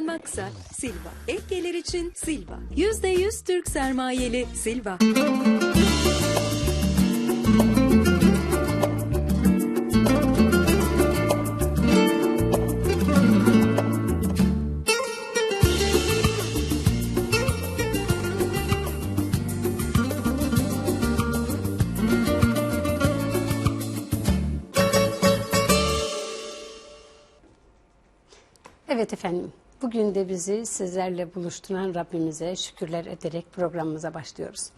Maksa, Silva. Ek gelir için Silva. %100 Türk sermayeli Silva. Evet efendim, bugün de bizi sizlerle buluşturan Rabbimize şükürler ederek programımıza başlıyoruz.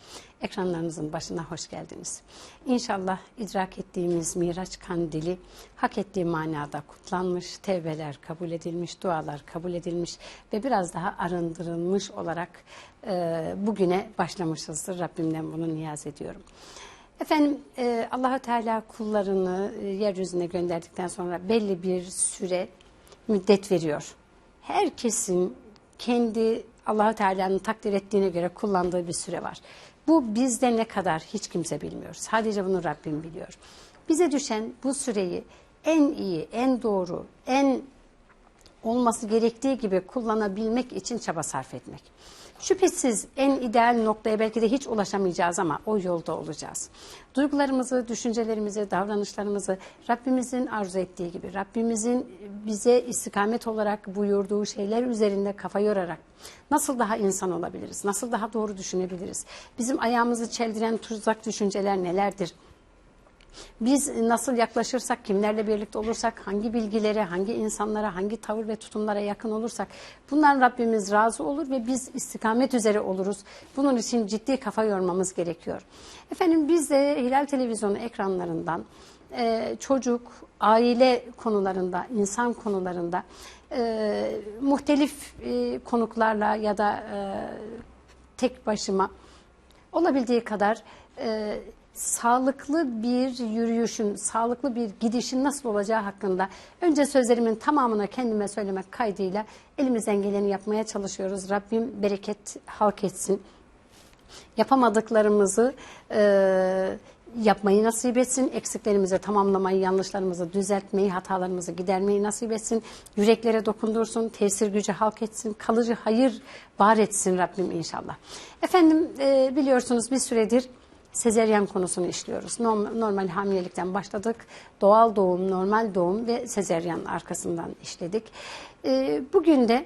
Ekranlarınızın başına hoş geldiniz. İnşallah idrak ettiğimiz Miraç kandili hak ettiği manada kutlanmış, tevbeler kabul edilmiş, dualar kabul edilmiş ve biraz daha arındırılmış olarak e, bugüne başlamışızdır. Rabbimden bunu niyaz ediyorum. Efendim e, Allahü Teala kullarını e, yeryüzüne gönderdikten sonra belli bir süre müddet veriyor. Herkesin kendi Allahü Teala'nın takdir ettiğine göre kullandığı bir süre var. Bu bizde ne kadar hiç kimse bilmiyor. Sadece bunu Rabbim biliyor. Bize düşen bu süreyi en iyi, en doğru, en olması gerektiği gibi kullanabilmek için çaba sarf etmek. Şüphesiz en ideal noktaya belki de hiç ulaşamayacağız ama o yolda olacağız. Duygularımızı, düşüncelerimizi, davranışlarımızı Rabbimizin arzu ettiği gibi, Rabbimizin bize istikamet olarak buyurduğu şeyler üzerinde kafa yorarak nasıl daha insan olabiliriz, nasıl daha doğru düşünebiliriz, bizim ayağımızı çeldiren tuzak düşünceler nelerdir? Biz nasıl yaklaşırsak, kimlerle birlikte olursak, hangi bilgilere, hangi insanlara, hangi tavır ve tutumlara yakın olursak bundan Rabbimiz razı olur ve biz istikamet üzere oluruz. Bunun için ciddi kafa yormamız gerekiyor. Efendim biz de Hilal Televizyonu ekranlarından e, çocuk, aile konularında, insan konularında e, muhtelif e, konuklarla ya da tek başıma olabildiği kadar sağlıklı bir yürüyüşün, sağlıklı bir gidişin nasıl olacağı hakkında önce sözlerimin tamamını kendime söylemek kaydıyla elimizden geleni yapmaya çalışıyoruz. Rabbim bereket halk etsin. Yapamadıklarımızı e, yapmayı nasip etsin. Eksiklerimizi tamamlamayı, yanlışlarımızı düzeltmeyi, hatalarımızı gidermeyi nasip etsin. Yüreklere dokundursun, tesir gücü halk etsin, kalıcı hayır var etsin Rabbim inşallah. Efendim e, biliyorsunuz bir süredir sezeryan konusunu işliyoruz. Normal hamilelikten başladık. Doğal doğum, normal doğum ve sezeryan arkasından işledik. E, bugün de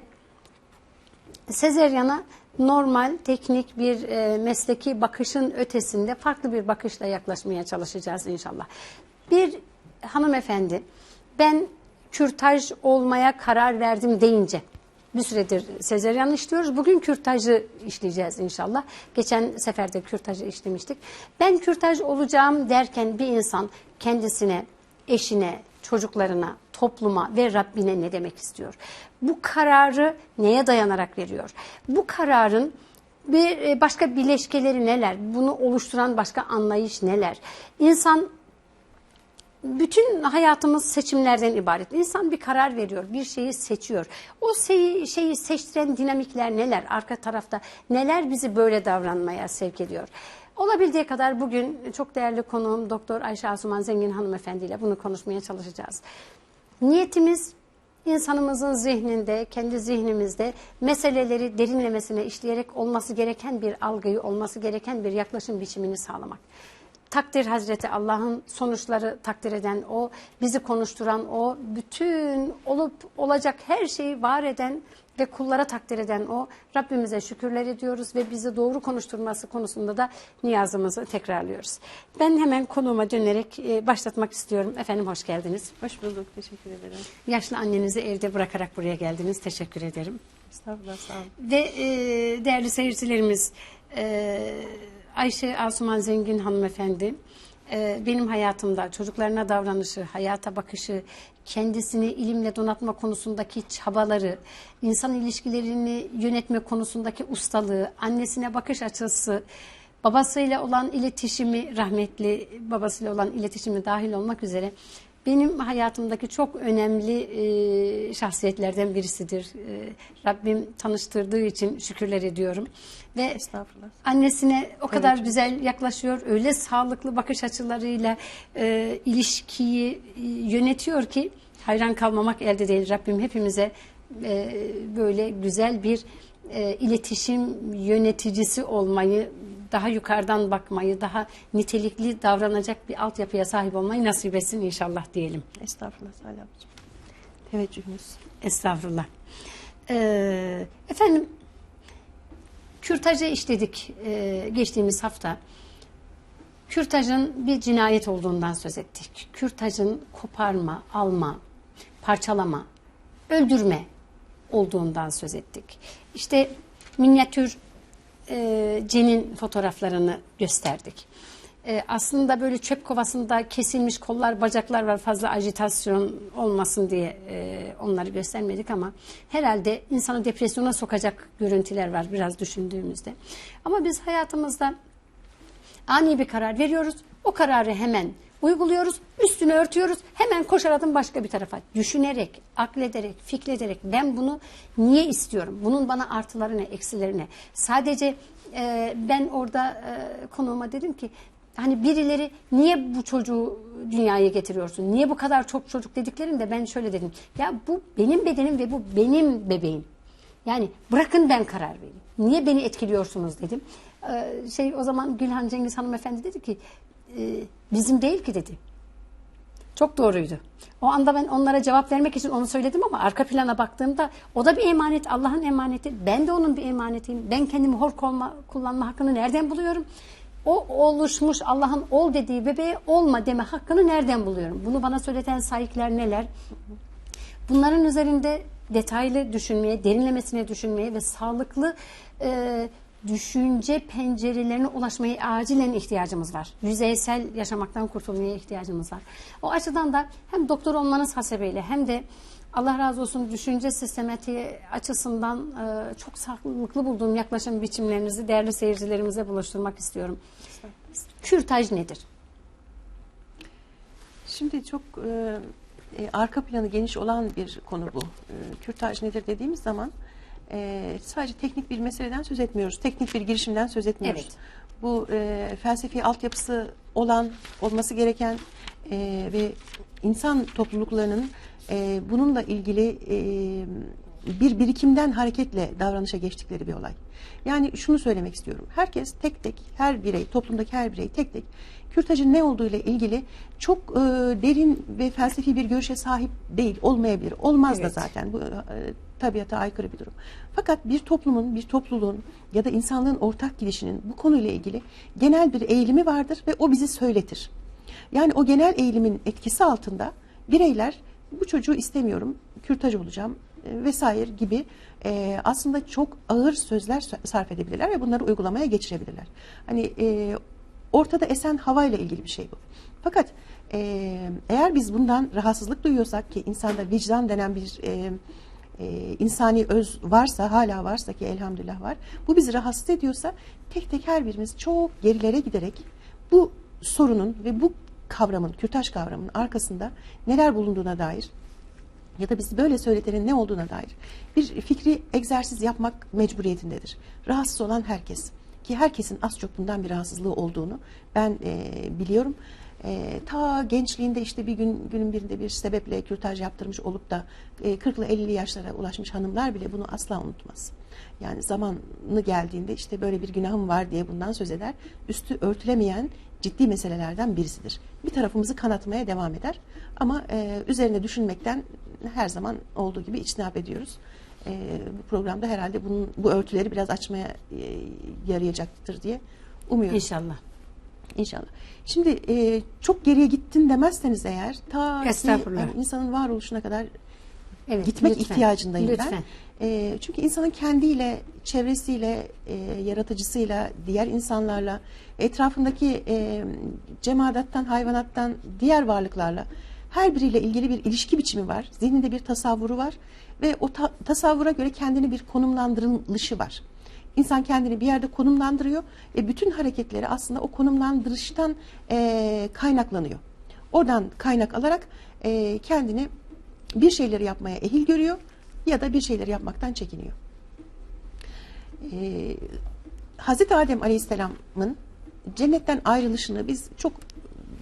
sezeryana normal, teknik bir e, mesleki bakışın ötesinde farklı bir bakışla yaklaşmaya çalışacağız inşallah. Bir hanımefendi ben kürtaj olmaya karar verdim deyince bir süredir sezeryan işliyoruz. Bugün kürtajı işleyeceğiz inşallah. Geçen seferde kürtajı işlemiştik. Ben kürtaj olacağım derken bir insan kendisine, eşine, çocuklarına, topluma ve Rabbine ne demek istiyor? Bu kararı neye dayanarak veriyor? Bu kararın bir başka bileşkeleri neler? Bunu oluşturan başka anlayış neler? İnsan bütün hayatımız seçimlerden ibaret. İnsan bir karar veriyor, bir şeyi seçiyor. O şeyi, şeyi seçtiren dinamikler neler? Arka tarafta neler bizi böyle davranmaya sevk ediyor? Olabildiği kadar bugün çok değerli konuğum Doktor Ayşe Asuman Zengin hanımefendi ile bunu konuşmaya çalışacağız. Niyetimiz insanımızın zihninde, kendi zihnimizde meseleleri derinlemesine işleyerek olması gereken bir algıyı, olması gereken bir yaklaşım biçimini sağlamak takdir Hazreti Allah'ın sonuçları takdir eden o, bizi konuşturan o, bütün olup olacak her şeyi var eden ve kullara takdir eden o. Rabbimize şükürler ediyoruz ve bizi doğru konuşturması konusunda da niyazımızı tekrarlıyoruz. Ben hemen konuğuma dönerek e, başlatmak istiyorum. Efendim hoş geldiniz. Hoş bulduk. Teşekkür ederim. Yaşlı annenizi evde bırakarak buraya geldiniz. Teşekkür ederim. Estağfurullah. Sağ olun. Ve e, değerli seyircilerimiz e, Ayşe Asuman Zengin hanımefendi e, benim hayatımda çocuklarına davranışı, hayata bakışı, kendisini ilimle donatma konusundaki çabaları, insan ilişkilerini yönetme konusundaki ustalığı, annesine bakış açısı, babasıyla olan iletişimi, rahmetli babasıyla olan iletişimi dahil olmak üzere benim hayatımdaki çok önemli e, şahsiyetlerden birisidir. E, Rabbim tanıştırdığı için şükürler ediyorum. Ve Estağfurullah. annesine o kadar Evet. güzel yaklaşıyor. Öyle sağlıklı bakış açılarıyla e, ilişkiyi yönetiyor ki hayran kalmamak elde değil. Rabbim hepimize e, böyle güzel bir e, iletişim yöneticisi olmayı, daha yukarıdan bakmayı, daha nitelikli davranacak bir altyapıya sahip olmayı nasip etsin inşallah diyelim. Estağfurullah Salih ablacığım. Teveccühünüz. Estağfurullah. Ee, efendim, kürtajı işledik e, geçtiğimiz hafta. Kürtajın bir cinayet olduğundan söz ettik. Kürtajın koparma, alma, parçalama, öldürme olduğundan söz ettik. İşte minyatür e, cenin fotoğraflarını gösterdik. E, aslında böyle çöp kovasında kesilmiş kollar, bacaklar var fazla ajitasyon olmasın diye e, onları göstermedik ama herhalde insanı depresyona sokacak görüntüler var biraz düşündüğümüzde. Ama biz hayatımızda ani bir karar veriyoruz. O kararı hemen uyguluyoruz. Üstünü örtüyoruz. Hemen koşar adım başka bir tarafa. Düşünerek, aklederek, fikrederek ben bunu niye istiyorum? Bunun bana artıları ne, eksileri ne? Sadece e, ben orada e, konuğuma dedim ki hani birileri niye bu çocuğu dünyaya getiriyorsun? Niye bu kadar çok çocuk dediklerinde ben şöyle dedim. Ya bu benim bedenim ve bu benim bebeğim. Yani bırakın ben karar vereyim. Niye beni etkiliyorsunuz dedim. Ee, şey o zaman Gülhan Cengiz hanımefendi dedi ki "E, bizim değil ki dedi. Çok doğruydu. O anda ben onlara cevap vermek için onu söyledim ama arka plana baktığımda o da bir emanet, Allah'ın emaneti. Ben de onun bir emanetiyim. Ben kendimi hor kolma, kullanma hakkını nereden buluyorum? O oluşmuş Allah'ın ol dediği bebeğe olma deme hakkını nereden buluyorum? Bunu bana söyleten sahipler neler? Bunların üzerinde detaylı düşünmeye, derinlemesine düşünmeye ve sağlıklı e, düşünce pencerelerine ulaşmaya acilen ihtiyacımız var. Yüzeysel yaşamaktan kurtulmaya ihtiyacımız var. O açıdan da hem doktor olmanız hasebiyle hem de Allah razı olsun düşünce sistematiği açısından e, çok sağlıklı bulduğum yaklaşım biçimlerinizi değerli seyircilerimize buluşturmak istiyorum. Kürtaj nedir? Şimdi çok e, e, arka planı geniş olan bir konu bu. E, kürtaj nedir dediğimiz zaman e, sadece teknik bir meseleden söz etmiyoruz. Teknik bir girişimden söz etmiyoruz. Evet. Bu e, felsefi altyapısı olan, olması gereken e, ve insan topluluklarının e, bununla ilgili e, bir birikimden hareketle davranışa geçtikleri bir olay. Yani şunu söylemek istiyorum. Herkes tek tek, her birey, toplumdaki her birey tek tek kürtajın ne olduğu ile ilgili çok e, derin ve felsefi bir görüşe sahip değil, olmayabilir. Olmaz da Evet. zaten. Bu e, tabiata aykırı bir durum. Fakat bir toplumun, bir topluluğun ya da insanlığın ortak gidişinin bu konuyla ilgili genel bir eğilimi vardır ve o bizi söyletir. Yani o genel eğilimin etkisi altında bireyler bu çocuğu istemiyorum, kürtaj olacağım vesaire gibi e, aslında çok ağır sözler sa- sarf edebilirler ve bunları uygulamaya geçirebilirler. Hani e, ortada esen havayla ilgili bir şey bu. Fakat e, eğer biz bundan rahatsızlık duyuyorsak ki insanda vicdan denen bir e, e, insani öz varsa hala varsa ki elhamdülillah var bu bizi rahatsız ediyorsa tek tek her birimiz çok gerilere giderek bu sorunun ve bu kavramın kürtaj kavramının arkasında neler bulunduğuna dair ya da bizi böyle söyletenin ne olduğuna dair bir fikri egzersiz yapmak mecburiyetindedir. Rahatsız olan herkes ki herkesin az çok bundan bir rahatsızlığı olduğunu ben e, biliyorum. E, ta gençliğinde işte bir gün günün birinde bir sebeple kürtaj yaptırmış olup da e, 40'lı 50'li yaşlara ulaşmış hanımlar bile bunu asla unutmaz. Yani zamanı geldiğinde işte böyle bir günahım var diye bundan söz eder. Üstü örtülemeyen ciddi meselelerden birisidir. Bir tarafımızı kanatmaya devam eder ama e, üzerine düşünmekten her zaman olduğu gibi içtinap ediyoruz. E, bu programda herhalde bunun bu örtüleri biraz açmaya e, yarayacaktır diye umuyorum. İnşallah. İnşallah. Şimdi e, çok geriye gittin demezseniz eğer ta ki yani insanın varoluşuna kadar Evet, gitmek lütfen. ihtiyacındayım Lütfen. ben. E, çünkü insanın kendiyle, çevresiyle, e, yaratıcısıyla, diğer insanlarla, etrafındaki e, cemadattan, hayvanattan, diğer varlıklarla her biriyle ilgili bir ilişki biçimi var. Zihninde bir tasavvuru var ve o ta- tasavvura göre kendini bir konumlandırılışı var. İnsan kendini bir yerde konumlandırıyor ve bütün hareketleri aslında o konumlandırıştan e, kaynaklanıyor. Oradan kaynak alarak e, kendini bir şeyleri yapmaya ehil görüyor ya da bir şeyleri yapmaktan çekiniyor. Ee, Hazreti Adem Aleyhisselam'ın cennetten ayrılışını biz çok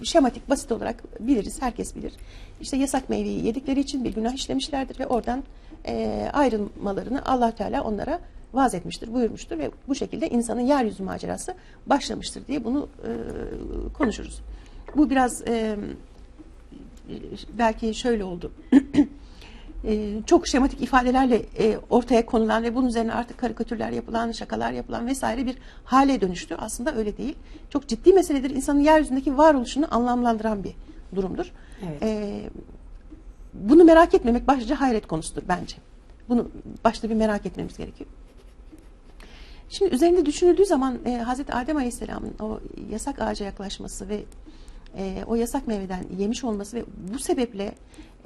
şematik, basit olarak biliriz, herkes bilir. İşte yasak meyveyi yedikleri için bir günah işlemişlerdir ve oradan e, ayrılmalarını allah Teala onlara vaaz etmiştir, buyurmuştur ve bu şekilde insanın yeryüzü macerası başlamıştır diye bunu e, konuşuruz. Bu biraz e, belki şöyle oldu. E, çok şematik ifadelerle e, ortaya konulan ve bunun üzerine artık karikatürler yapılan, şakalar yapılan vesaire bir hale dönüştü. Aslında öyle değil. Çok ciddi meseledir. İnsanın yeryüzündeki varoluşunu anlamlandıran bir durumdur. Evet. E, bunu merak etmemek başlıca hayret konusudur bence. Bunu başta bir merak etmemiz gerekiyor. Şimdi üzerinde düşünüldüğü zaman e, Hazreti Adem Aleyhisselam'ın o yasak ağaca yaklaşması ve e, o yasak meyveden yemiş olması ve bu sebeple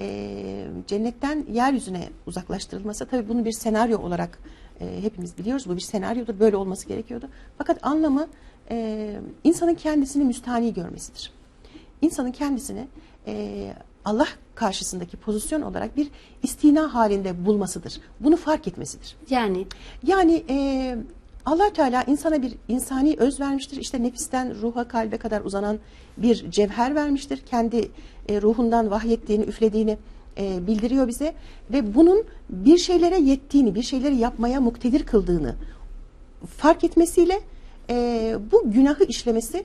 e, cennetten yeryüzüne uzaklaştırılması tabii bunu bir senaryo olarak e, hepimiz biliyoruz. Bu bir senaryodur. Böyle olması gerekiyordu. Fakat anlamı e, insanın kendisini müstahni görmesidir. İnsanın kendisini e, Allah karşısındaki pozisyon olarak bir istina halinde bulmasıdır. Bunu fark etmesidir. Yani Yani e, allah Teala insana bir insani öz vermiştir. İşte nefisten ruha kalbe kadar uzanan bir cevher vermiştir. Kendi e, ruhundan vahyettiğini, üflediğini e, bildiriyor bize. Ve bunun bir şeylere yettiğini, bir şeyleri yapmaya muktedir kıldığını fark etmesiyle e, bu günahı işlemesi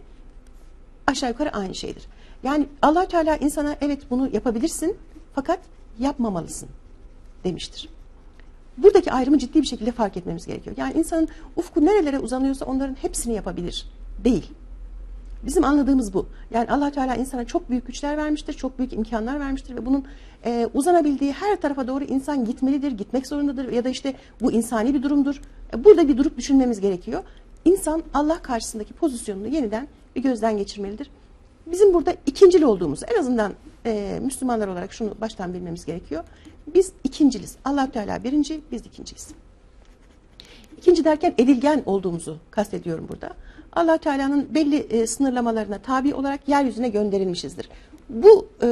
aşağı yukarı aynı şeydir. Yani allah Teala insana evet bunu yapabilirsin fakat yapmamalısın demiştir. Buradaki ayrımı ciddi bir şekilde fark etmemiz gerekiyor. Yani insanın ufku nerelere uzanıyorsa onların hepsini yapabilir. Değil. Bizim anladığımız bu. Yani allah Teala insana çok büyük güçler vermiştir, çok büyük imkanlar vermiştir ve bunun e, uzanabildiği her tarafa doğru insan gitmelidir, gitmek zorundadır ya da işte bu insani bir durumdur. E, burada bir durup düşünmemiz gerekiyor. İnsan Allah karşısındaki pozisyonunu yeniden bir gözden geçirmelidir. Bizim burada ikincil olduğumuz, en azından e, Müslümanlar olarak şunu baştan bilmemiz gerekiyor. Biz ikinciliz. allah Teala birinci, biz ikinciyiz. İkinci derken edilgen olduğumuzu kastediyorum burada. Allah Teala'nın belli e, sınırlamalarına tabi olarak yeryüzüne gönderilmişizdir. Bu e,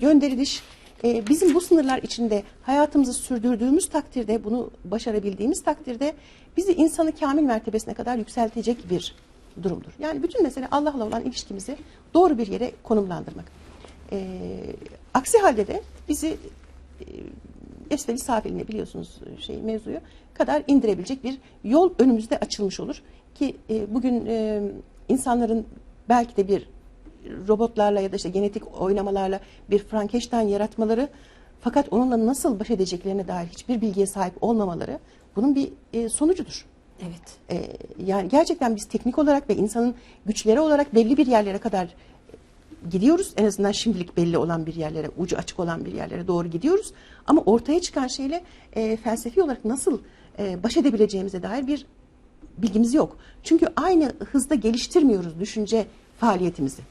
gönderiliş e, bizim bu sınırlar içinde hayatımızı sürdürdüğümüz takdirde, bunu başarabildiğimiz takdirde bizi insanı kamil mertebesine kadar yükseltecek bir durumdur. Yani bütün mesele Allah'la olan ilişkimizi doğru bir yere konumlandırmak. E, aksi halde de bizi e, esfeli safiline biliyorsunuz şey mevzuyu kadar indirebilecek bir yol önümüzde açılmış olur ki e, bugün e, insanların belki de bir robotlarla ya da işte genetik oynamalarla bir Frankenstein yaratmaları fakat onunla nasıl baş edeceklerine dair hiçbir bilgiye sahip olmamaları bunun bir e, sonucudur. evet. E, yani gerçekten biz teknik olarak ve insanın güçleri olarak belli bir yerlere kadar gidiyoruz. En azından şimdilik belli olan bir yerlere, ucu açık olan bir yerlere doğru gidiyoruz. Ama ortaya çıkan şeyle e, felsefi olarak nasıl e, baş edebileceğimize dair bir bilgimiz yok. Çünkü aynı hızda geliştirmiyoruz düşünce faaliyetimizi.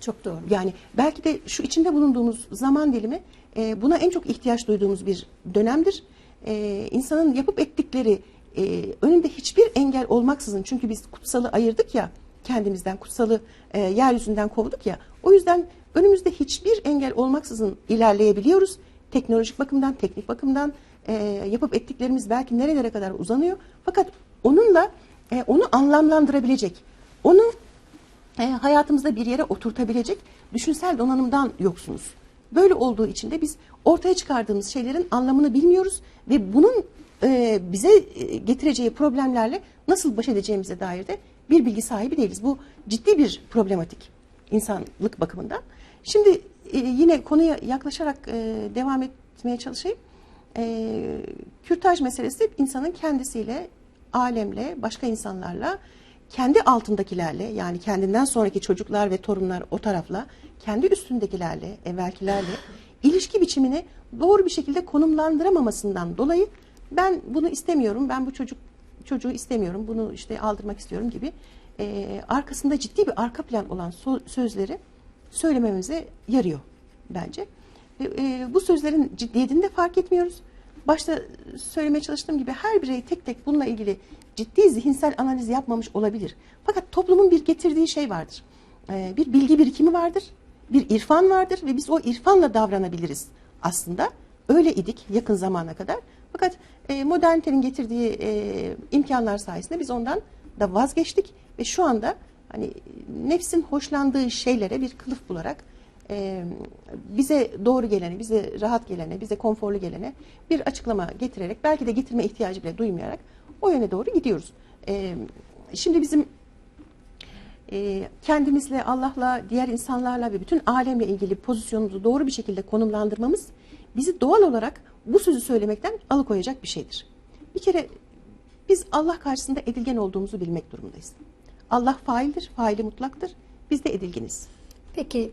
Çok doğru. Yani belki de şu içinde bulunduğumuz zaman dilimi e, buna en çok ihtiyaç duyduğumuz bir dönemdir. E, insanın yapıp ettikleri e, önünde hiçbir engel olmaksızın çünkü biz kutsalı ayırdık ya kendimizden kutsalı e, yeryüzünden kovduk ya o yüzden önümüzde hiçbir engel olmaksızın ilerleyebiliyoruz. Teknolojik bakımdan, teknik bakımdan e, yapıp ettiklerimiz belki nerelere kadar uzanıyor. Fakat onunla e, onu anlamlandırabilecek, onu e, hayatımızda bir yere oturtabilecek düşünsel donanımdan yoksunuz. Böyle olduğu için de biz ortaya çıkardığımız şeylerin anlamını bilmiyoruz ve bunun e, bize e, getireceği problemlerle nasıl baş edeceğimize dair de bir bilgi sahibi değiliz. Bu ciddi bir problematik insanlık bakımından. Şimdi e, yine konuya yaklaşarak e, devam etmeye çalışayım. E, kürtaj meselesi insanın kendisiyle, alemle, başka insanlarla, kendi altındakilerle yani kendinden sonraki çocuklar ve torunlar o tarafla, kendi üstündekilerle, evvelkilerle ilişki biçimini doğru bir şekilde konumlandıramamasından dolayı ben bunu istemiyorum, ben bu çocuk çocuğu istemiyorum, bunu işte aldırmak istiyorum gibi e, arkasında ciddi bir arka plan olan so- sözleri söylememize yarıyor bence. Ve, e, bu sözlerin ciddiyetini de fark etmiyoruz. Başta söylemeye çalıştığım gibi her birey tek tek bununla ilgili ciddi zihinsel analiz yapmamış olabilir. Fakat toplumun bir getirdiği şey vardır. E, bir bilgi birikimi vardır, bir irfan vardır ve biz o irfanla davranabiliriz aslında. Öyle idik yakın zamana kadar. Fakat e, modernitenin getirdiği e, imkanlar sayesinde biz ondan da vazgeçtik ve şu anda hani nefsin hoşlandığı şeylere bir kılıf bularak e, bize doğru gelene, bize rahat gelene, bize konforlu gelene bir açıklama getirerek belki de getirme ihtiyacı bile duymayarak o yöne doğru gidiyoruz. E, şimdi bizim e, kendimizle, Allah'la, diğer insanlarla ve bütün alemle ilgili pozisyonumuzu doğru bir şekilde konumlandırmamız bizi doğal olarak bu sözü söylemekten alıkoyacak bir şeydir. Bir kere biz Allah karşısında edilgen olduğumuzu bilmek durumundayız. Allah faildir, faili mutlaktır. Biz de edilginiz. Peki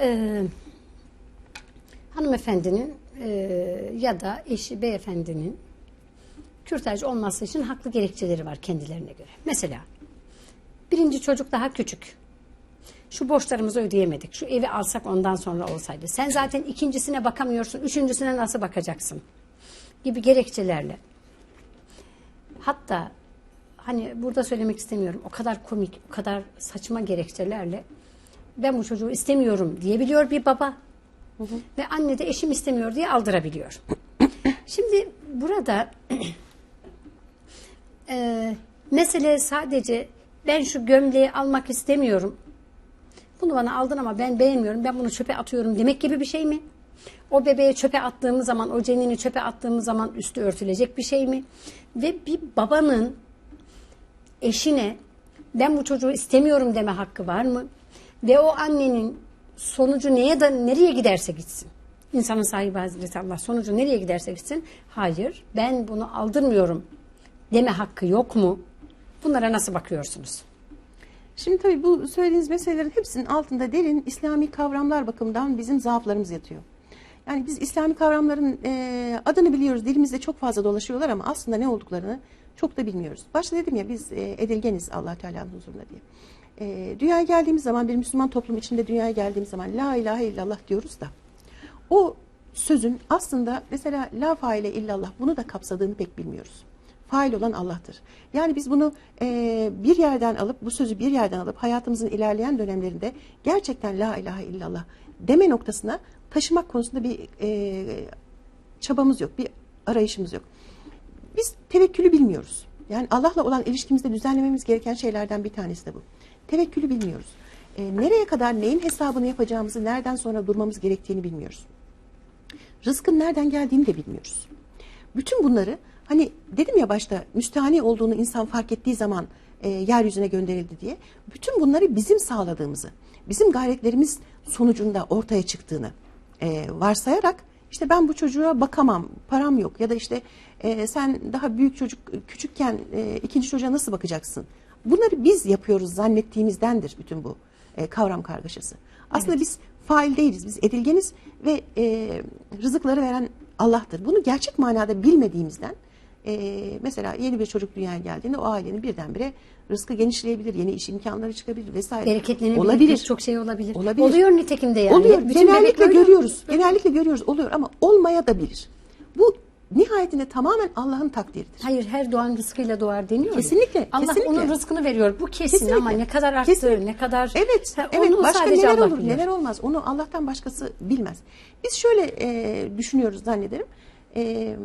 e, hanımefendinin e, ya da eşi beyefendinin kürtaj olması için haklı gerekçeleri var kendilerine göre. Mesela birinci çocuk daha küçük. Şu borçlarımızı ödeyemedik. Şu evi alsak ondan sonra olsaydı. Sen zaten ikincisine bakamıyorsun. Üçüncüsüne nasıl bakacaksın? Gibi gerekçelerle. Hatta hani burada söylemek istemiyorum. O kadar komik, o kadar saçma gerekçelerle ben bu çocuğu istemiyorum diyebiliyor bir baba. Ve anne de eşim istemiyor diye aldırabiliyor. Şimdi burada e, mesele sadece ben şu gömleği almak istemiyorum. Bunu bana aldın ama ben beğenmiyorum. Ben bunu çöpe atıyorum demek gibi bir şey mi? O bebeği çöpe attığımız zaman, o cenini çöpe attığımız zaman üstü örtülecek bir şey mi? Ve bir babanın eşine ben bu çocuğu istemiyorum deme hakkı var mı? Ve o annenin sonucu neye da nereye giderse gitsin. İnsanın sahibi Hazreti Allah sonucu nereye giderse gitsin. Hayır ben bunu aldırmıyorum deme hakkı yok mu? Bunlara nasıl bakıyorsunuz? Şimdi tabii bu söylediğiniz meselelerin hepsinin altında derin İslami kavramlar bakımından bizim zaaflarımız yatıyor. Yani biz İslami kavramların e, adını biliyoruz, dilimizde çok fazla dolaşıyorlar ama aslında ne olduklarını çok da bilmiyoruz. Başta dedim ya biz e, edilgeniz allah Teala'nın huzurunda diye. E, dünyaya geldiğimiz zaman bir Müslüman toplum içinde dünyaya geldiğimiz zaman la ilahe illallah diyoruz da o sözün aslında mesela la faile illallah bunu da kapsadığını pek bilmiyoruz. Fail olan Allah'tır. Yani biz bunu e, bir yerden alıp bu sözü bir yerden alıp hayatımızın ilerleyen dönemlerinde gerçekten la ilahe illallah deme noktasına taşımak konusunda bir e, çabamız yok, bir arayışımız yok. Biz tevekkülü bilmiyoruz. Yani Allah'la olan ilişkimizde düzenlememiz gereken şeylerden bir tanesi de bu. Tevekkülü bilmiyoruz. E, nereye kadar neyin hesabını yapacağımızı, nereden sonra durmamız gerektiğini bilmiyoruz. Rızkın nereden geldiğini de bilmiyoruz. Bütün bunları hani dedim ya başta müstahani olduğunu insan fark ettiği zaman e, yeryüzüne gönderildi diye. Bütün bunları bizim sağladığımızı, bizim gayretlerimiz sonucunda ortaya çıktığını e, varsayarak işte ben bu çocuğa bakamam, param yok ya da işte e, sen daha büyük çocuk küçükken e, ikinci çocuğa nasıl bakacaksın? Bunları biz yapıyoruz zannettiğimizdendir bütün bu e, kavram kargaşası. Aslında biz fail değiliz, biz edilgeniz ve e, rızıkları veren Allah'tır. Bunu gerçek manada bilmediğimizden e, mesela yeni bir çocuk dünyaya geldiğinde o ailenin birdenbire rızkı genişleyebilir, yeni iş imkanları çıkabilir vesaire. Bereketlenebilir, olabilir. çok şey olabilir. Olabilir. Oluyor nitekim de yani. Oluyor. Bütün Genellikle görüyoruz. oluyor. Genellikle görüyoruz. Oluyor ama olmaya da bilir. Bu nihayetinde tamamen Allah'ın takdiridir. Hayır her doğan rızkıyla doğar deniyor. ya. Kesinlikle, Allah kesinlikle. onun rızkını veriyor. Bu kesin Kesinlikle. ama ne kadar arttı, Kesinlikle. ne kadar... Evet, Ha, evet. onu Başka neler Allah olur, bilir. neler olmaz. Onu Allah'tan başkası bilmez. Biz şöyle e, düşünüyoruz zannederim. E,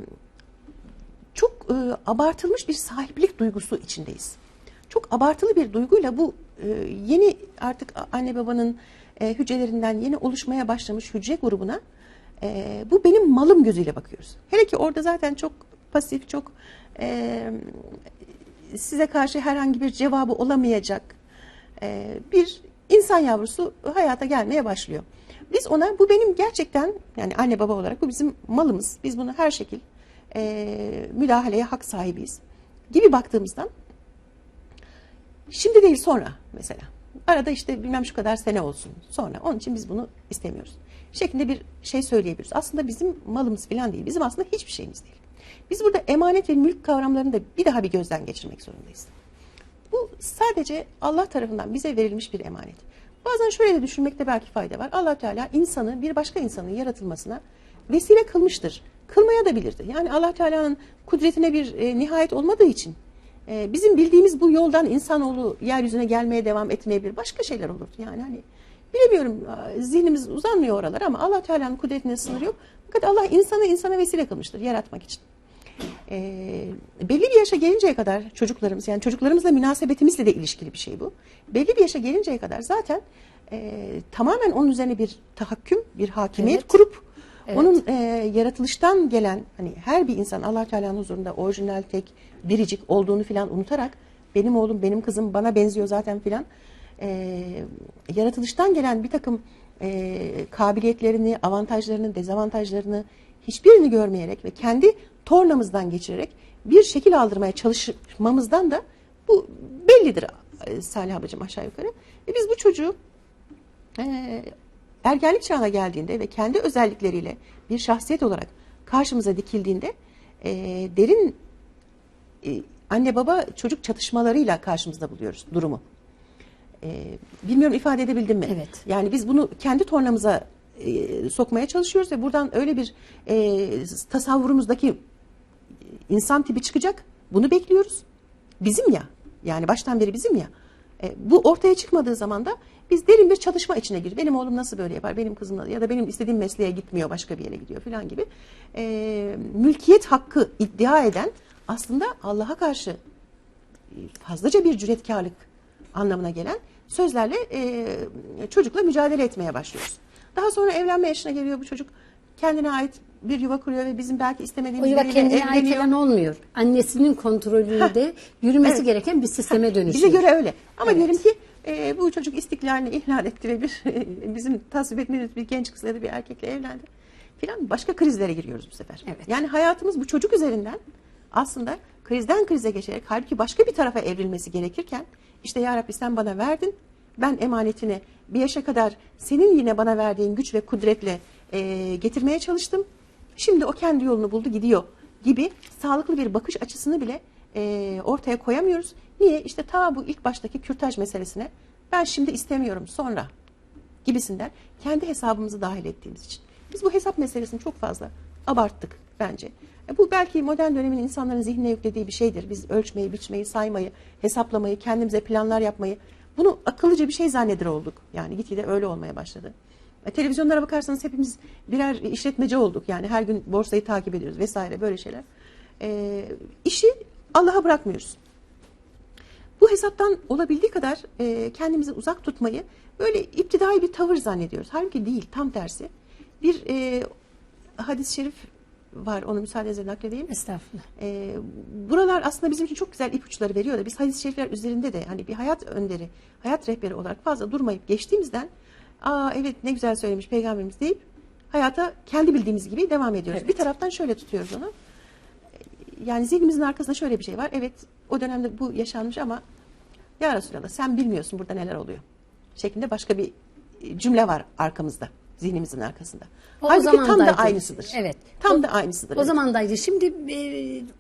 çok e, abartılmış bir sahiplik duygusu içindeyiz. Çok abartılı bir duyguyla bu e, yeni artık anne babanın e, hücrelerinden yeni oluşmaya başlamış hücre grubuna e, bu benim malım gözüyle bakıyoruz. Hele ki orada zaten çok pasif, çok e, size karşı herhangi bir cevabı olamayacak e, bir insan yavrusu hayata gelmeye başlıyor. Biz ona bu benim gerçekten yani anne baba olarak bu bizim malımız. Biz bunu her şekil e, müdahaleye hak sahibiyiz gibi baktığımızdan şimdi değil sonra mesela arada işte bilmem şu kadar sene olsun sonra onun için biz bunu istemiyoruz şeklinde bir şey söyleyebiliriz. Aslında bizim malımız falan değil. Bizim aslında hiçbir şeyimiz değil. Biz burada emanet ve mülk kavramlarını da bir daha bir gözden geçirmek zorundayız. Bu sadece Allah tarafından bize verilmiş bir emanet. Bazen şöyle de düşünmekte belki fayda var. Allah Teala insanı bir başka insanın yaratılmasına vesile kılmıştır. Kılmaya da bilirdi. Yani Allah Teala'nın kudretine bir e, nihayet olmadığı için e, bizim bildiğimiz bu yoldan insanoğlu yeryüzüne gelmeye devam etmeyebilir. Başka şeyler olurdu. Yani hani bilemiyorum zihnimiz uzanmıyor oralara ama Allah Teala'nın kudretine sınır yok. Fakat Allah insanı insana vesile kılmıştır yaratmak için. E, belli bir yaşa gelinceye kadar çocuklarımız yani çocuklarımızla münasebetimizle de ilişkili bir şey bu. Belli bir yaşa gelinceye kadar zaten e, tamamen onun üzerine bir tahakküm, bir hakimiyet Evet. kurup Evet. onun e, yaratılıştan gelen hani her bir insan Allah Teala'nın huzurunda orijinal tek biricik olduğunu filan unutarak benim oğlum benim kızım bana benziyor zaten filan e, yaratılıştan gelen bir takım e, kabiliyetlerini, avantajlarını, dezavantajlarını hiçbirini görmeyerek ve kendi tornamızdan geçirerek bir şekil aldırmaya çalışmamızdan da bu bellidir e, Salih ablacığım aşağı yukarı. Ve biz bu çocuğu e, ergenlik çağına geldiğinde ve kendi özellikleriyle bir şahsiyet olarak karşımıza dikildiğinde e, derin e, anne baba çocuk çatışmalarıyla karşımızda buluyoruz durumu. E, bilmiyorum ifade edebildim mi? Evet. Yani biz bunu kendi tornamıza e, sokmaya çalışıyoruz ve buradan öyle bir e, tasavvurumuzdaki insan tipi çıkacak. Bunu bekliyoruz. Bizim ya. Yani baştan beri bizim ya. E, bu ortaya çıkmadığı zaman da biz derin bir çalışma içine gir. Benim oğlum nasıl böyle yapar? Benim kızım? Ya da benim istediğim mesleğe gitmiyor, başka bir yere gidiyor falan gibi. E, mülkiyet hakkı iddia eden aslında Allah'a karşı fazlaca bir cüretkarlık anlamına gelen sözlerle e, çocukla mücadele etmeye başlıyoruz. Daha sonra evlenme yaşına geliyor bu çocuk. Kendine ait bir yuva kuruyor ve bizim belki O istemediğimiz yuva biriyle kendine ait evleniyor. falan olmuyor. Annesinin kontrolünde yürümesi evet. gereken bir sisteme dönüşüyor. Bize göre öyle. Ama Evet. diyelim ki e, bu çocuk istiklalini ihlal etti ve bir bizim tasvip etmediğimiz bir genç kızla bir erkekle evlendi filan başka krizlere giriyoruz bu sefer. Evet. Yani hayatımız bu çocuk üzerinden aslında krizden krize geçerek halbuki başka bir tarafa evrilmesi gerekirken işte ya Rabbi sen bana verdin ben emanetini bir yaşa kadar senin yine bana verdiğin güç ve kudretle e, getirmeye çalıştım. Şimdi o kendi yolunu buldu gidiyor gibi sağlıklı bir bakış açısını bile e, ortaya koyamıyoruz. Niye? İşte ta bu ilk baştaki kürtaj meselesine ben şimdi istemiyorum sonra gibisinden kendi hesabımızı dahil ettiğimiz için. Biz bu hesap meselesini çok fazla abarttık bence. E, bu belki modern dönemin insanların zihnine yüklediği bir şeydir. Biz ölçmeyi, biçmeyi, saymayı, hesaplamayı, kendimize planlar yapmayı bunu akıllıca bir şey zanneder olduk. Yani gitgide öyle olmaya başladı. E, televizyonlara bakarsanız hepimiz birer işletmeci olduk. Yani her gün borsayı takip ediyoruz vesaire böyle şeyler. E, işi Allah'a bırakmıyoruz. Bu hesaptan olabildiği kadar e, kendimizi uzak tutmayı böyle iptidai bir tavır zannediyoruz. Halbuki değil, tam tersi. Bir e, hadis-i şerif var, onu müsaadenizle nakledeyim. Estağfurullah. E, buralar aslında bizim için çok güzel ipuçları veriyor da biz hadis-i şerifler üzerinde de hani bir hayat önderi, hayat rehberi olarak fazla durmayıp geçtiğimizden aa evet ne güzel söylemiş peygamberimiz deyip hayata kendi bildiğimiz gibi devam ediyoruz. Evet. Bir taraftan şöyle tutuyoruz onu. Yani zihnimizin arkasında şöyle bir şey var. Evet o dönemde bu yaşanmış ama ya Resulallah sen bilmiyorsun burada neler oluyor. Şeklinde başka bir cümle var arkamızda. Zihnimizin arkasında. O, o Halbuki tam da aynısıdır. Evet. Tam O- da aynısıdır. O evet. zamandaydı. Şimdi e,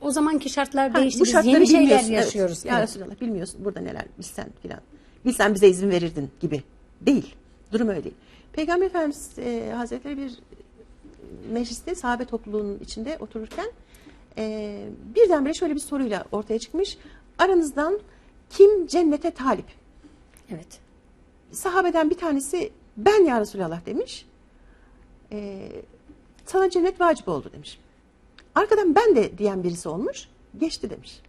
o zamanki şartlar Ha, değişti. bu Biz yeni şeyler bilmiyorsun, evet. yaşıyoruz. Ya Evet. Resulallah bilmiyorsun burada neler bilsen filan. Bilsen bize izin verirdin gibi. Değil. Durum öyle değil. Peygamber Efendimiz e, Hazretleri bir mecliste sahabe topluluğunun içinde otururken e, birdenbire şöyle bir soruyla ortaya çıkmış. Aranızdan kim cennete talip? Evet. Sahabeden bir tanesi ben ya Resulallah demiş. E, sana cennet vacip oldu demiş. Arkadan ben de diyen birisi olmuş. Geçti demiş.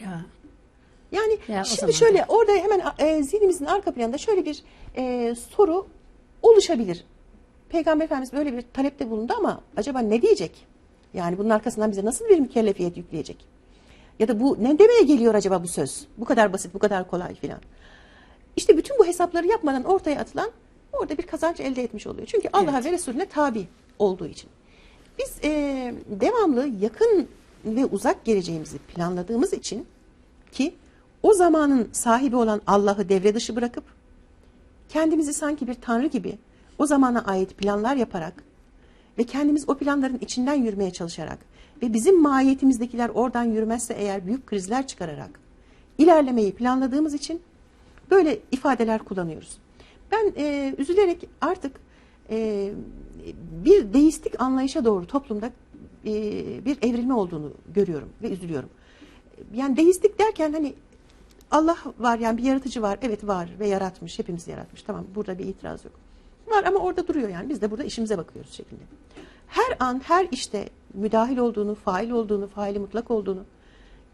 Ya. Yani Ya şimdi şöyle orada hemen e, zihnimizin arka planında şöyle bir e, soru oluşabilir. Peygamber Efendimiz böyle bir talepte bulundu ama acaba ne diyecek? Yani bunun arkasından bize nasıl bir mükellefiyet yükleyecek? Ya da bu ne demeye geliyor acaba bu söz? Bu kadar basit, bu kadar kolay filan. İşte bütün bu hesapları yapmadan ortaya atılan orada bir kazanç elde etmiş oluyor. Çünkü Allah'a Evet. ve Resulüne tabi olduğu için. Biz e, devamlı yakın ve uzak geleceğimizi planladığımız için ki o zamanın sahibi olan Allah'ı devre dışı bırakıp kendimizi sanki bir tanrı gibi o zamana ait planlar yaparak ve kendimiz o planların içinden yürümeye çalışarak ve bizim mahiyetimizdekiler oradan yürümezse eğer büyük krizler çıkararak ilerlemeyi planladığımız için böyle ifadeler kullanıyoruz. Ben e, üzülerek artık e, bir deistik anlayışa doğru toplumda e, bir evrilme olduğunu görüyorum ve üzülüyorum. Yani deistik derken hani Allah var yani bir yaratıcı var. Evet var ve yaratmış. Hepimiz yaratmış. Tamam burada bir itiraz yok. Var ama orada duruyor yani. Biz de burada işimize bakıyoruz şeklinde. Her an her işte müdahil olduğunu, fail olduğunu, faili mutlak olduğunu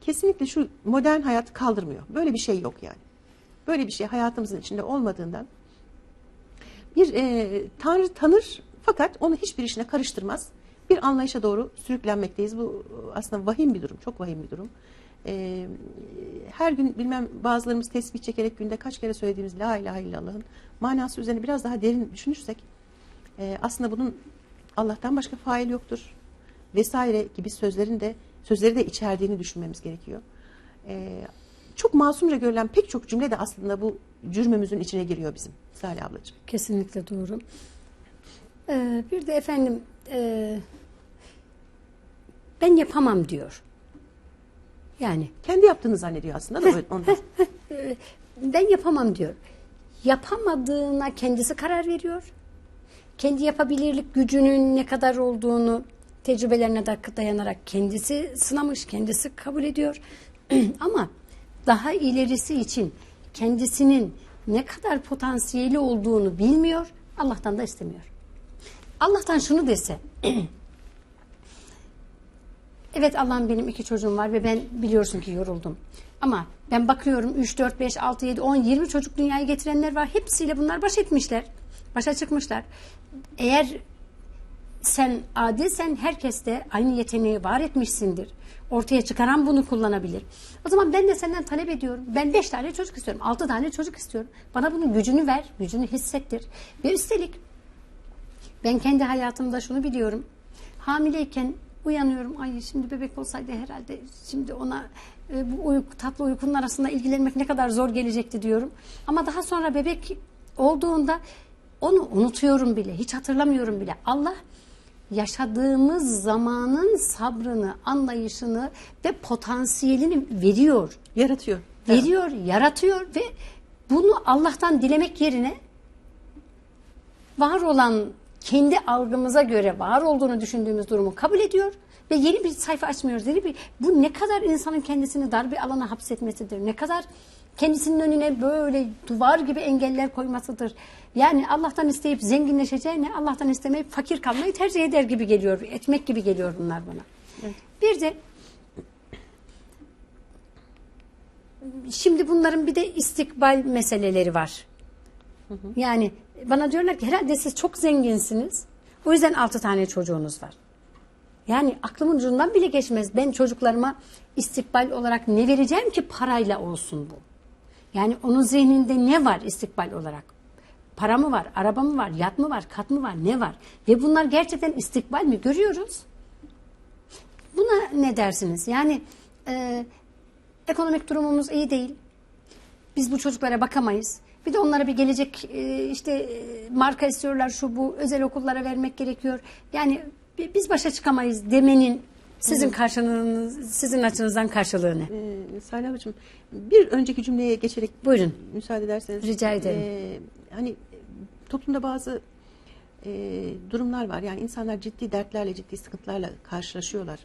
kesinlikle şu modern hayat kaldırmıyor. Böyle bir şey yok yani. Böyle bir şey hayatımızın içinde olmadığından Bir e, Tanrı tanır fakat onu hiçbir işine karıştırmaz. Bir anlayışa doğru sürüklenmekteyiz. Bu aslında vahim bir durum, çok vahim bir durum. E, her gün bilmem bazılarımız tesbih çekerek günde kaç kere söylediğimiz La ilahe illallah'ın manası üzerine biraz daha derin düşünürsek e, aslında bunun Allah'tan başka fail yoktur vesaire gibi sözlerin de sözleri de içerdiğini düşünmemiz gerekiyor. E, çok masumca görülen pek çok cümle de aslında bu cürmümüzün içine giriyor bizim Salih ablacığım. Kesinlikle doğru. Ee, bir de efendim e, ben yapamam diyor. Yani Kendi yaptığını zannediyor aslında da ondan. ben yapamam diyor. Yapamadığına kendisi karar veriyor. Kendi yapabilirlik gücünün ne kadar olduğunu tecrübelerine da- dayanarak kendisi sınamış, kendisi kabul ediyor. Ama daha ilerisi için kendisinin ne kadar potansiyeli olduğunu bilmiyor, Allah'tan da istemiyor. Allah'tan şunu dese, Evet Allah'ım benim iki çocuğum var ve ben biliyorsun ki yoruldum. Ama ben bakıyorum 3, 4, 5, 6, 7, 10, 20 çocuk dünyaya getirenler var. Hepsiyle bunlar baş etmişler. Başa çıkmışlar. Eğer sen adilsen herkes de aynı yeteneği var etmişsindir. Ortaya çıkaran bunu kullanabilir. O zaman ben de senden talep ediyorum. Ben beş tane çocuk istiyorum. Altı tane çocuk istiyorum. Bana bunun gücünü ver. Gücünü hissettir. Ve üstelik ben kendi hayatımda şunu biliyorum. Hamileyken uyanıyorum. Ay şimdi bebek olsaydı herhalde şimdi ona e, bu uyku, tatlı uykunun arasında ilgilenmek ne kadar zor gelecekti diyorum. Ama daha sonra bebek olduğunda onu unutuyorum bile. Hiç hatırlamıyorum bile. Allah yaşadığımız zamanın sabrını, anlayışını ve potansiyelini veriyor Yaratıyor. veriyor, yaratıyor ve bunu Allah'tan dilemek yerine var olan kendi algımıza göre var olduğunu düşündüğümüz durumu kabul ediyor ve yeni bir sayfa açmıyoruz. Yeni bir, bu ne kadar insanın kendisini dar bir alana hapsetmesidir. Ne kadar kendisinin önüne böyle duvar gibi engeller koymasıdır. Yani Allah'tan isteyip zenginleşeceğine Allah'tan istemeyip fakir kalmayı tercih eder gibi geliyor. Etmek gibi geliyor bunlar bana. Bir de Şimdi bunların bir de istikbal meseleleri var. Yani bana diyorlar ki herhalde siz çok zenginsiniz. O yüzden altı tane çocuğunuz var. Yani aklımın ucundan bile geçmez. Ben çocuklarıma istikbal olarak ne vereceğim ki parayla olsun bu. Yani onun zihninde ne var istikbal olarak? Para mı var, araba mı var, yat mı var, kat mı var, ne var? Ve bunlar gerçekten istikbal mi? Görüyoruz. Buna ne dersiniz? Yani e, ekonomik durumumuz iyi değil. Biz bu çocuklara bakamayız. Bir de onlara bir gelecek e, işte e, marka istiyorlar şu bu özel okullara vermek gerekiyor. Yani bi- biz başa çıkamayız demenin sizin karşılığınız sizin açınızdan karşılığı ne? Ee, Salih ablacığım bir önceki cümleye geçerek Buyurun. müsaade ederseniz. Rica ederim. Ee, hani toplumda bazı e, durumlar var. Yani insanlar ciddi dertlerle, ciddi sıkıntılarla karşılaşıyorlar.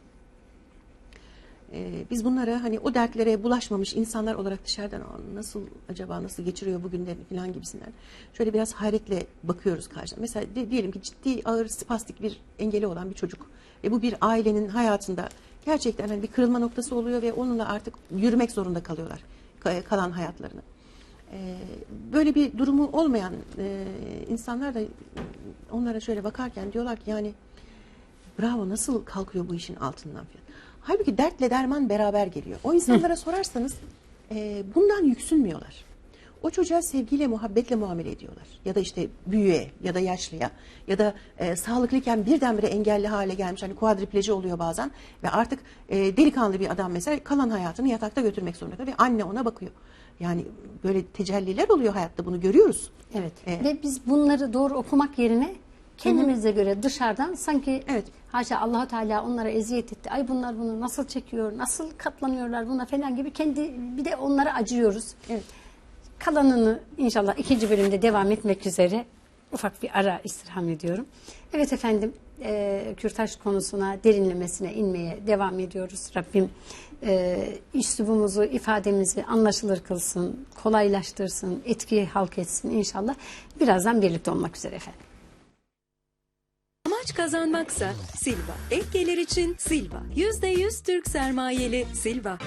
Ee, biz bunlara hani o dertlere bulaşmamış insanlar olarak dışarıdan "Aa, nasıl acaba nasıl geçiriyor bugün de falan gibisinden. Şöyle biraz hayretle bakıyoruz karşına. Mesela di- diyelim ki ciddi ağır spastik bir engeli olan bir çocuk ve bu bir ailenin hayatında gerçekten hani bir kırılma noktası oluyor ve onunla artık yürümek zorunda kalıyorlar ka- kalan hayatlarını. Ee, böyle bir durumu olmayan e, insanlar da onlara şöyle bakarken diyorlar ki yani bravo nasıl kalkıyor bu işin altından falan. Halbuki dertle derman beraber geliyor. O insanlara sorarsanız e, bundan yüksünmüyorlar. O çocuğa sevgiyle, muhabbetle muamele ediyorlar. Ya da işte büyüğe ya da yaşlıya ya da e, sağlıklıyken birdenbire engelli hale gelmiş. Hani kuadripleji oluyor bazen ve artık e, delikanlı bir adam mesela kalan hayatını yatakta götürmek zorunda kalıyor anne ona bakıyor. Yani böyle tecelliler oluyor hayatta bunu görüyoruz. Evet. Evet. Ve biz bunları doğru okumak yerine kendimize göre dışarıdan sanki Evet. haşa Allahu Teala onlara eziyet etti. Ay bunlar bunu nasıl çekiyor? Nasıl katlanıyorlar buna falan gibi kendi bir de onlara acıyoruz. Evet. Kalanını inşallah ikinci bölümde devam etmek üzere ufak bir ara istirham ediyorum. Evet efendim e, kürtaj konusuna derinlemesine inmeye devam ediyoruz. Rabbim e, üslubumuzu, ifademizi anlaşılır kılsın, kolaylaştırsın, etki halk etsin inşallah. Birazdan birlikte olmak üzere efendim. Amaç kazanmaksa Silva. Ek gelir için Silva. %100 Türk sermayeli Silva.